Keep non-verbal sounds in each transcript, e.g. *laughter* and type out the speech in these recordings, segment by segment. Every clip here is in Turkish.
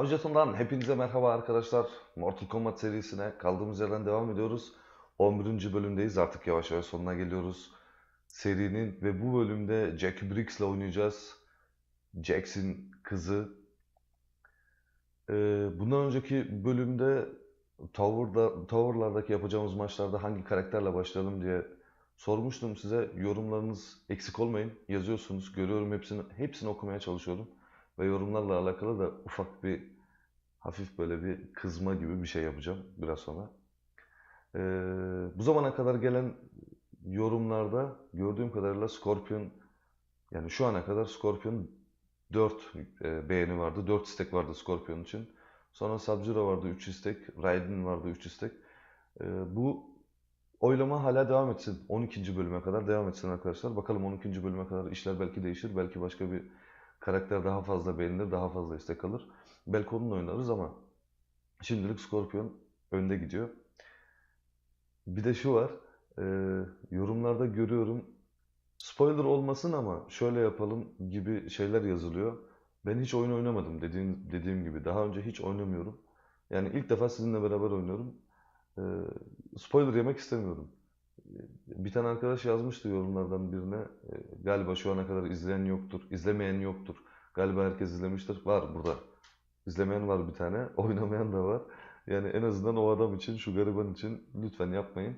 Avjaton'dan hepinize merhaba arkadaşlar. Mortal Kombat serisine kaldığımız yerden devam ediyoruz. 11. bölümdeyiz. Artık yavaş yavaş sonuna geliyoruz. Serinin ve bu bölümde Jack Briggs'le oynayacağız. Jack'in kızı. Ee, bundan önceki bölümde Tower'da, Tower'lardaki yapacağımız maçlarda hangi karakterle başlayalım diye sormuştum size. Yorumlarınız eksik olmayın. Yazıyorsunuz. Görüyorum hepsini, hepsini okumaya çalışıyorum. Ve yorumlarla alakalı da ufak bir hafif böyle bir kızma gibi bir şey yapacağım biraz sonra. Ee, bu zamana kadar gelen yorumlarda gördüğüm kadarıyla Scorpion yani şu ana kadar Scorpion 4 e, beğeni vardı. 4 istek vardı Scorpion için. Sonra Sub-Zero vardı 3 istek. Raiden vardı 3 istek. Ee, bu oylama hala devam etsin. 12. bölüme kadar devam etsin arkadaşlar. Bakalım 12. bölüme kadar işler belki değişir. Belki başka bir karakter daha fazla beğenilir, daha fazla istek alır. Belki onunla oynarız ama şimdilik Scorpion önde gidiyor. Bir de şu var, e, yorumlarda görüyorum, spoiler olmasın ama şöyle yapalım gibi şeyler yazılıyor. Ben hiç oyun oynamadım dediğim, dediğim gibi. Daha önce hiç oynamıyorum. Yani ilk defa sizinle beraber oynuyorum. E, spoiler yemek istemiyorum. Bir tane arkadaş yazmıştı yorumlardan birine. e, Galiba şu ana kadar izleyen yoktur, izlemeyen yoktur. Galiba herkes izlemiştir. Var burada. İzlemeyen var bir tane, *laughs* oynamayan da var. Yani en azından o adam için, şu gariban için lütfen yapmayın.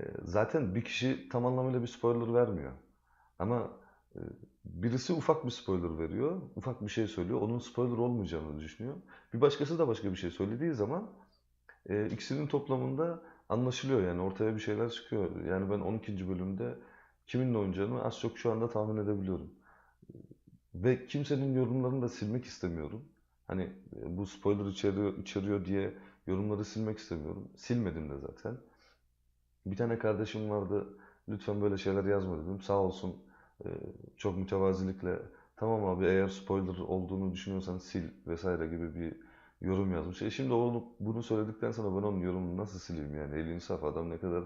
E, Zaten bir kişi tam anlamıyla bir spoiler vermiyor. Ama e, birisi ufak bir spoiler veriyor, ufak bir şey söylüyor. Onun spoiler olmayacağını düşünüyor. Bir başkası da başka bir şey söylediği zaman ikisinin toplamında anlaşılıyor yani ortaya bir şeyler çıkıyor. Yani ben 12. bölümde kiminle oynayacağımı az çok şu anda tahmin edebiliyorum. Ve kimsenin yorumlarını da silmek istemiyorum. Hani e, bu spoiler içeriyor, içeriyor diye yorumları silmek istemiyorum. Silmedim de zaten. Bir tane kardeşim vardı. Lütfen böyle şeyler yazma dedim. Sağ olsun e, çok mütevazilikle tamam abi eğer spoiler olduğunu düşünüyorsan sil vesaire gibi bir yorum yazmış. E şimdi onu, bunu söyledikten sonra ben onun yorumunu nasıl sileyim yani? Eli insaf adam ne kadar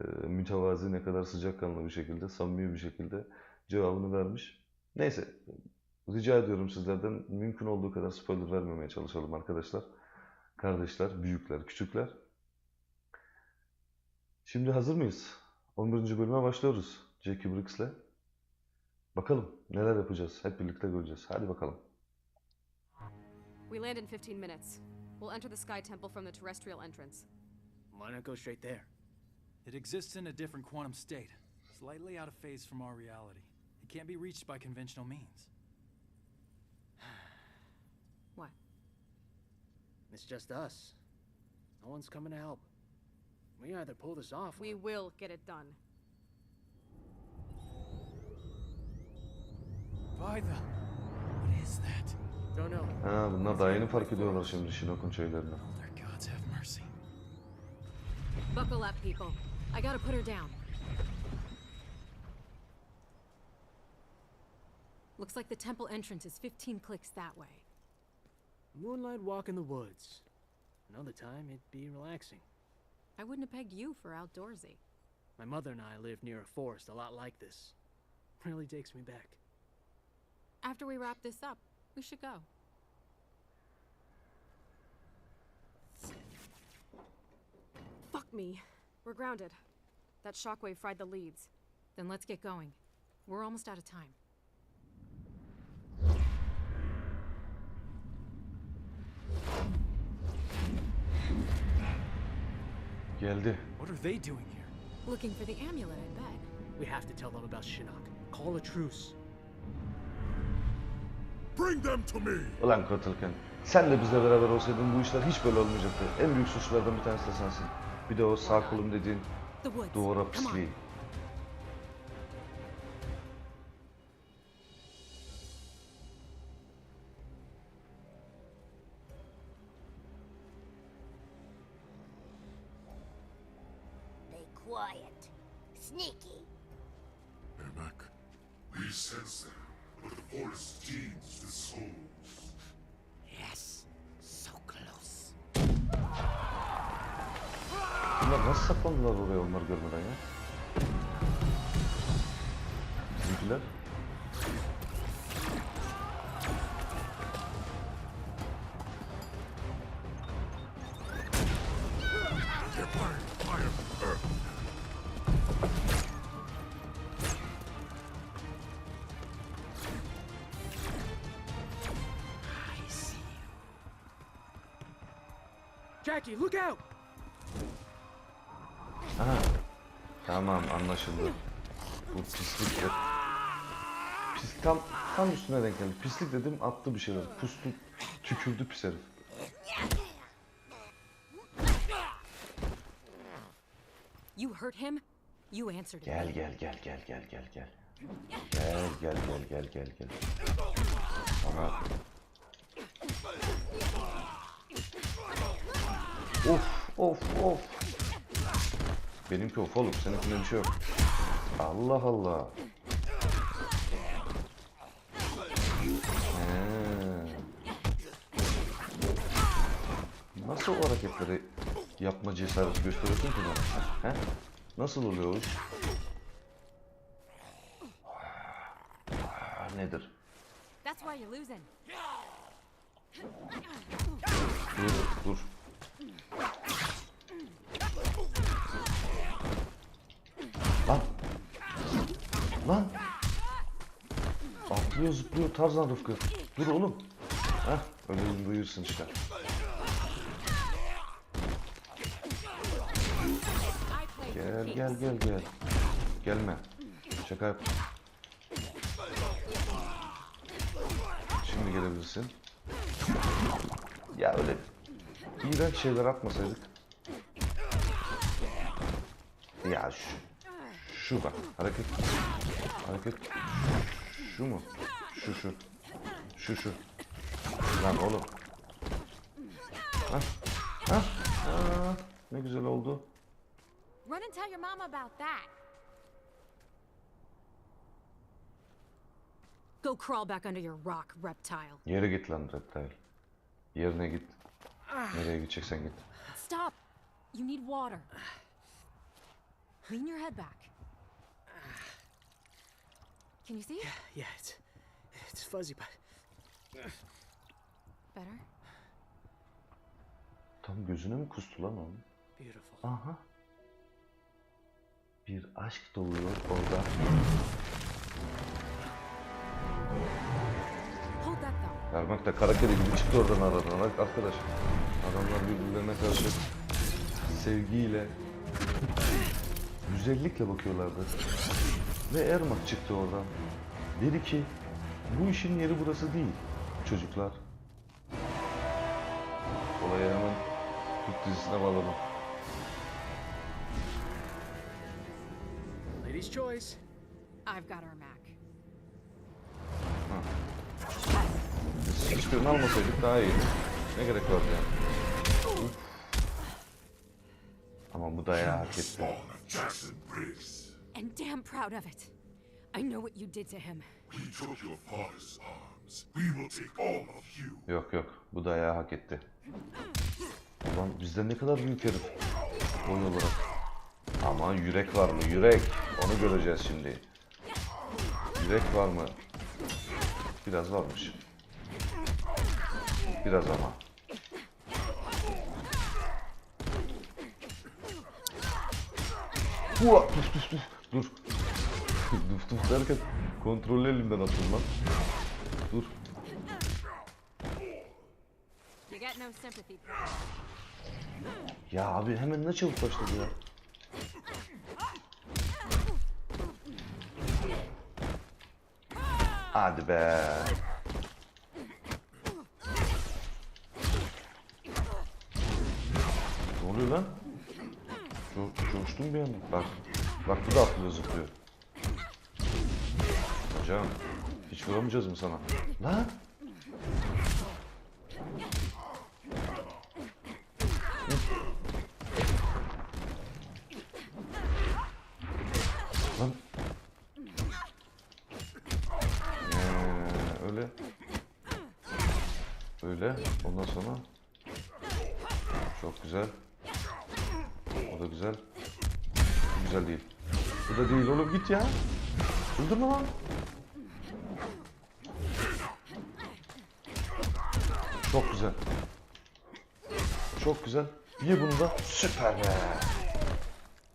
e, mütevazi, ne kadar sıcakkanlı bir şekilde, samimi bir şekilde cevabını vermiş. Neyse, rica ediyorum sizlerden mümkün olduğu kadar spoiler vermemeye çalışalım arkadaşlar. Kardeşler, büyükler, küçükler. Şimdi hazır mıyız? 11. bölüme başlıyoruz Jackie Briggs'le. Bakalım neler yapacağız. Hep birlikte göreceğiz. Hadi bakalım. We land in 15 minutes. We'll enter the Sky Temple from the terrestrial entrance. Why not go straight there? It exists in a different quantum state, slightly out of phase from our reality. It can't be reached by conventional means. *sighs* What? It's just us. No one's coming to help. We either pull this off. We or- will get it done. By the... Ha, bunlar daha yeni fark ediyorlar şimdi Shinnok'un şeylerini. Older gods have mercy. Buckle up, people. I gotta put her down. Looks like the temple entrance is 15 clicks that way. Moonlight walk in the woods. Another time, it'd be relaxing. I wouldn't have pegged you for outdoorsy. My mother and I live near a forest a lot like this. Really takes me back. After we wrap this up, we should go. Fuck me. We're grounded. That shockwave fried the leads. Then let's get going. We're almost out of time. Geldi. What are they doing here? Looking for the amulet, I bet. We have to tell them about Shinnok. Call a truce. Ulan Kurtulken. Sen de bizle beraber olsaydın bu işler hiç böyle olmayacaktı. En büyük suçlulardan bir tanesi de sensin. Bir de o sağ kolum dediğin duvara pisliği. Bunlar nasıl saklandılar oraya onları görmeden ya? Bizimkiler. Jackie, look out! Tamam anlaşıldı. Bu pislik de... Pis, tam, tam üstüne denk geldi. Pislik dedim attı bir şeyler. Pustu, tükürdü pis herif. You hurt him? You answered. Gel gel gel gel gel gel gel. Gel gel gel gel gel gel. Sana... Of of of. Benimki of oğlum seninkinde bir şey yok. Allah Allah. He. Nasıl o hareketleri yapma cesareti gösteriyorsun ki bana? He? Nasıl oluyor o iş? Ah, Nedir? Dur, dur. Lan. Atlıyor zıplıyor Tarzan Rıfkı. Dur oğlum. Heh, öyle buyursun işte. Gel gel gel gel. Gelme. Şaka yap. Şimdi gelebilirsin. Ya öyle iğrenç şeyler atmasaydık. Ya şu, şu bak hareket. Hareket. Şu mu? Şu şu. Şu şu. Lan oğlum. Hah. Hah. Aa, ne güzel oldu. Run and tell your mama about that. Go crawl back under your rock, reptile. Yere git lan reptile. Yerine git. Nereye gideceksen git. Stop! You need water. Lean your head back. Can you see? Yeah, it's it's fuzzy, but Better? Tam gözüne mi kustu lan onun? beautiful. Aha. Bir aşk doğuyor orada. Hold that thought. Ermak da kara kedi gibi çıktı oradan aradan arkadaş. Adamlar birbirlerine karşı sevgiyle, güzellikle bakıyorlardı. Ve Ermak çıktı oradan. Dedi ki, bu işin yeri burası değil çocuklar. Olayı hemen Türk dizisine bağladım. Lady's choice. I've got our Mac. Biz hiçbirini almasaydık daha iyiydi. Ne gerek vardı yani? Ama bu dayağı hak etti. Jackson Briggs. And damn proud of it. I know what you did to him. He took your father's arms. We will take all of you. Yok yok, bu dayağı hak etti. Ulan bizden ne kadar büyük herif boy olarak. Ama yürek var mı? Yürek. Onu göreceğiz şimdi. Yürek var mı? Biraz varmış. Biraz ama. Hua! Tuf tuf tuf. Dur. Tuf tuf derken kontrolü elimden attım lan. Dur. Ya abi hemen ne çabuk başladı ya. Hadi be. Ne oluyor lan? Co coştum bir anda. Bak. Bak bu da atlıyor zıplıyor. Hocam. Hiç vuramayacağız mı sana? Lan. Lan. Ee, öyle. Öyle. Ondan sonra. Çok güzel. O da güzel. Güzel değil. Bu da değil oğlum git ya. Öldürme lan. Çok güzel. Çok güzel. Ye bunu da. Süper be.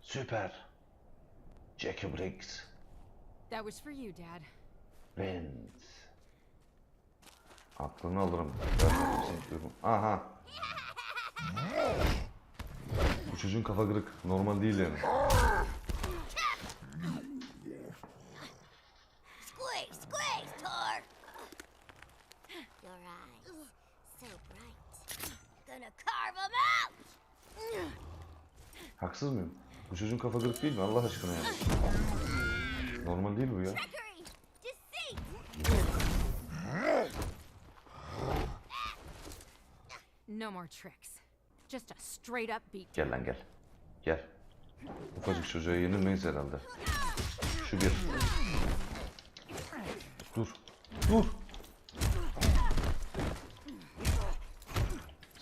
Süper. Jackie Briggs That was for you, Dad. wins. Aklını alırım. Diyorum. Aha. Bu çocuğun kafa kırık. Normal değil yani. Haksız mıyım? Bu çocuğun kafa kırık değil mi? Allah aşkına ya. Normal değil bu ya. No more tricks. Just a straight up beat. Gel lan gel. Gel. Ufacık çocuğa yenilmeyiz herhalde. Şu bir. Dur. Dur.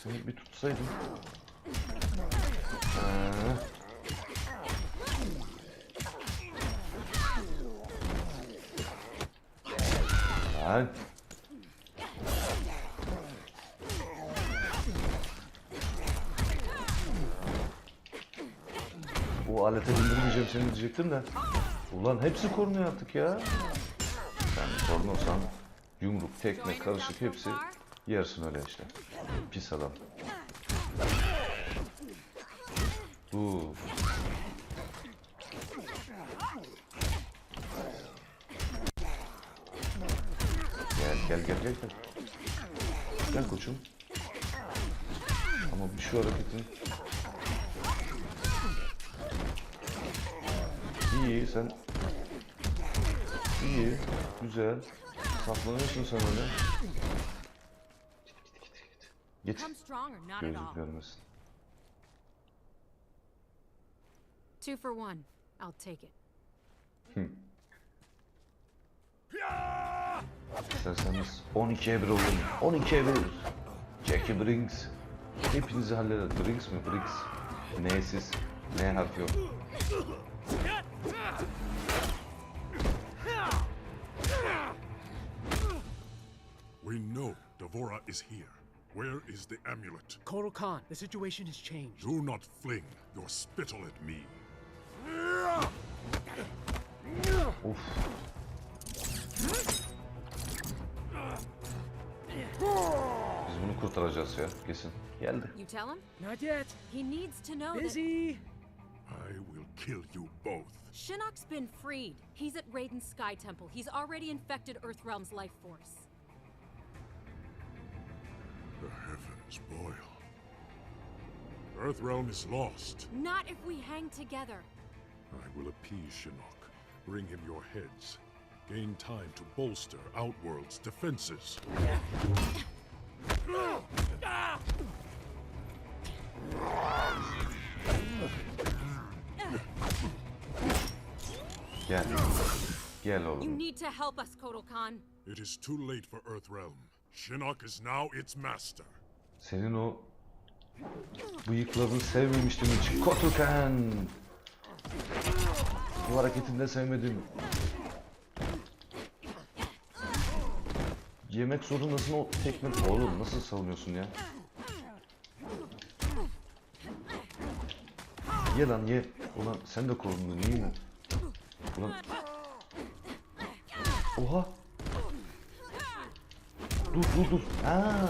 Seni bir tutsaydım. Ee. Lan. O alete bindirmeyeceğim seni diyecektim de. Ulan hepsi kornuyor artık ya. Sen kornosan yumruk, tekme, karışık hepsi yersin öyle işte. Pis adam. Uu. Gel gel gel gel. Gel, gel koçum. Ama bir şu hareketin İyi sen İyi, güzel. Saklanıyorsun sen öyle. Git git git git. Git. Come strong or not at Gözlük all. görmesin. Two for one. I'll take it. Hmm. İsterseniz 12'ye 1 olun. 12'ye 1. Jackie Briggs. Hepinizi halleder. Briggs mi? Briggs. N'siz. N harfi yok. We know Devora is here. Where is the amulet? Kotal Khan, the situation has changed. Do not fling your spittle at me. Of. Biz bunu kurtaracağız ya. Kesin. Geldi. You tell him? Not yet. He needs to know that Busy. I will kill you both. Shinnok's been freed. He's at Raiden's Sky Temple. He's already infected Earthrealm's life force. Heavens boil. Earthrealm is lost. Not if we hang together. I will appease Shinnok. Bring him your heads. Gain time to bolster Outworld's defenses. Gel. Gel You need to help us, Kotal Khan. It is too late for Earthrealm. Shinnok is now its master. Senin o bıyıklarını sevmemiştim hiç. Kotukan. Bu hareketini de sevmedim. Yemek zorundasın o tekme. Oğlum nasıl savunuyorsun ya? Ye lan ye. Ulan sen de korundun iyi mi? Ulan. Oha. Dur dur dur. Ha,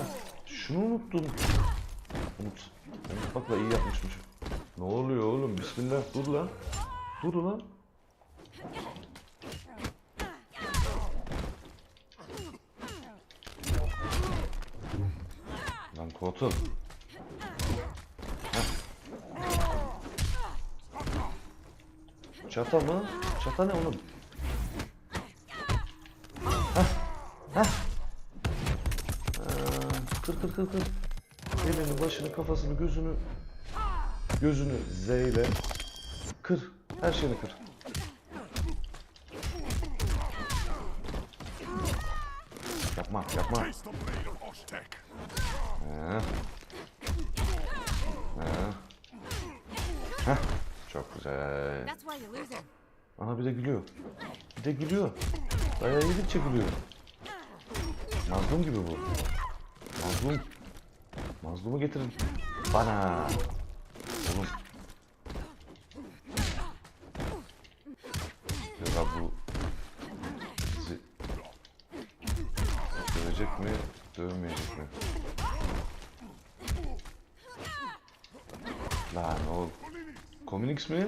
şunu unuttum. Unut. Unutmakla iyi yapmışmışım. Ne oluyor oğlum? Bismillah. Dur lan. Dur lan. Lan kotu. Çata mı? Çata ne oğlum? Kır kır kır başını, kafasını, gözünü, gözünü Z ile kır. Her şeyini kır. Yapma, yapma. Ha. Ha. Heh, Çok güzel. Ana bir de gülüyor. Bir de gülüyor. Dayağı yedikçe gülüyor. Mazlum gibi bu. Mazlum. Mazlumu getirin. Bana. Oğlum. Ya bu bizi dövecek mi, dövmeyecek mi? Lan oğlum. Komünix mi?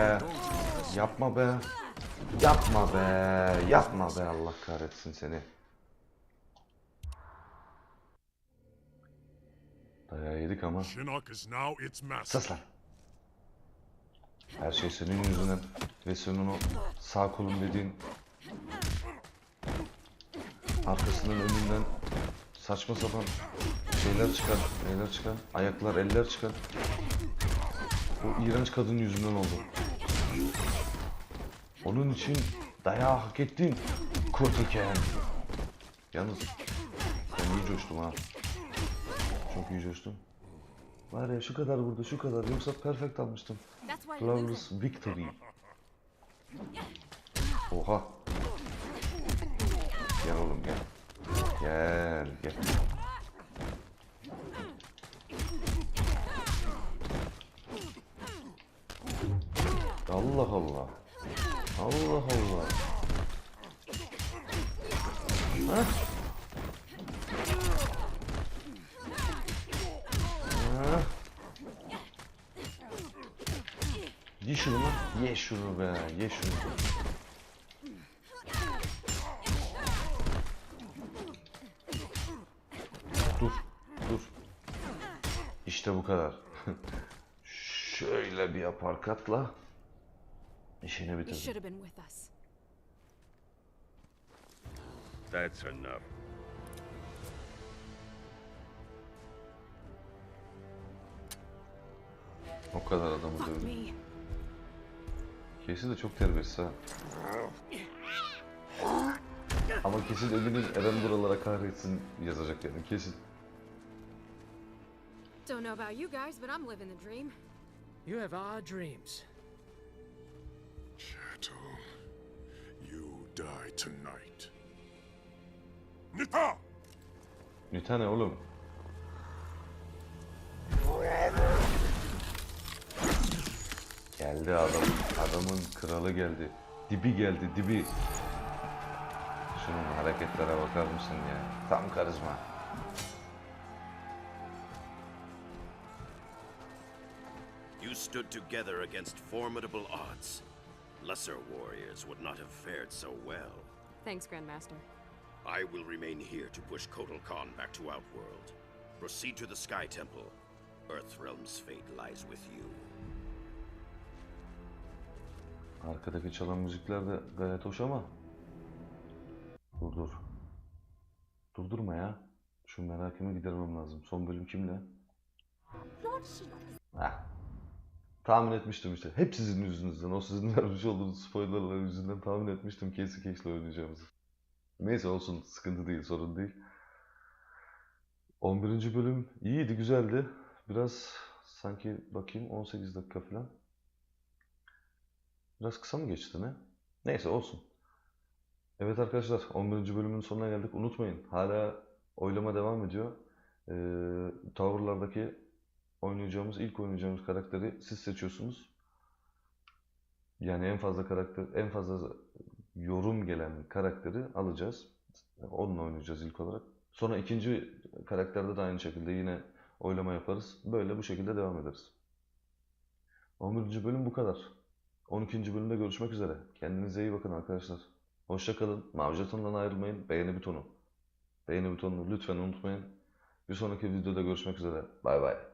Be. Yapma be. Yapma be. Yapma be. Allah kahretsin seni. Dayağı yedik ama. Sus lan. Her şey senin yüzünden ve senin o sağ kolun dediğin arkasından önünden saçma sapan şeyler çıkan, neler çıkan, ayaklar, eller çıkan o iğrenç kadın yüzünden oldu. Onun için dayağı hak ettin. Kurtuken. Yalnız ben iyi coştum ha. Çok iyi coştum. Var ya şu kadar burada şu kadar yoksa perfect almıştım. Flawless victory. Oha. Gel oğlum gel. Gel gel. Allah Allah. Allah Allah. Ha? Ha? Ye şunu lan. Ye şunu be. Ye şunu. Dur. Dur. İşte bu kadar. *laughs* Şöyle bir yapar katla. İşini bitirdim. should have been with us. That's enough. O kadar adamı Fuck me. Kesin de çok terbiyesiz ha. Ama kesin eminim Eren buralara kahretsin yazacak yani kesin. Don't know about you guys, but I'm living the dream. You have odd dreams. Die tonight. Nita! Nita ne oğlum? Geldi adam. Adamın kralı geldi. Dibi geldi dibi. Şunun hareketlere bakar mısın ya? Tam karizma. You stood together against formidable odds. Lesser warriors would not have fared so well. Thanks, Grandmaster. I will remain here to push Kotal Khan back to Outworld. Proceed to the Sky Temple. Earthrealm's fate lies with you. Arkadaki çalan müzikler de gayet hoş ama. Dur dur. Durdurma ya. Şu merakımı gidermem lazım. Son bölüm kimle? Heh. Tahmin etmiştim işte. Hep sizin yüzünüzden. O sizin *laughs* vermiş olduğunuz spoilerlar yüzünden tahmin etmiştim Casey Cage'le oynayacağımızı. Neyse olsun. Sıkıntı değil. Sorun değil. 11. bölüm iyiydi. Güzeldi. Biraz sanki bakayım 18 dakika falan. Biraz kısa mı geçti ne? Neyse olsun. Evet arkadaşlar 11. bölümün sonuna geldik. Unutmayın hala oylama devam ediyor. Ee, Tower'lardaki oynayacağımız, ilk oynayacağımız karakteri siz seçiyorsunuz. Yani en fazla karakter, en fazla yorum gelen karakteri alacağız. Onunla oynayacağız ilk olarak. Sonra ikinci karakterde de aynı şekilde yine oylama yaparız. Böyle bu şekilde devam ederiz. 11. bölüm bu kadar. 12. bölümde görüşmek üzere. Kendinize iyi bakın arkadaşlar. Hoşça kalın. Mavi jetondan ayrılmayın. Beğeni butonu. Beğeni butonunu lütfen unutmayın. Bir sonraki videoda görüşmek üzere. Bay bay.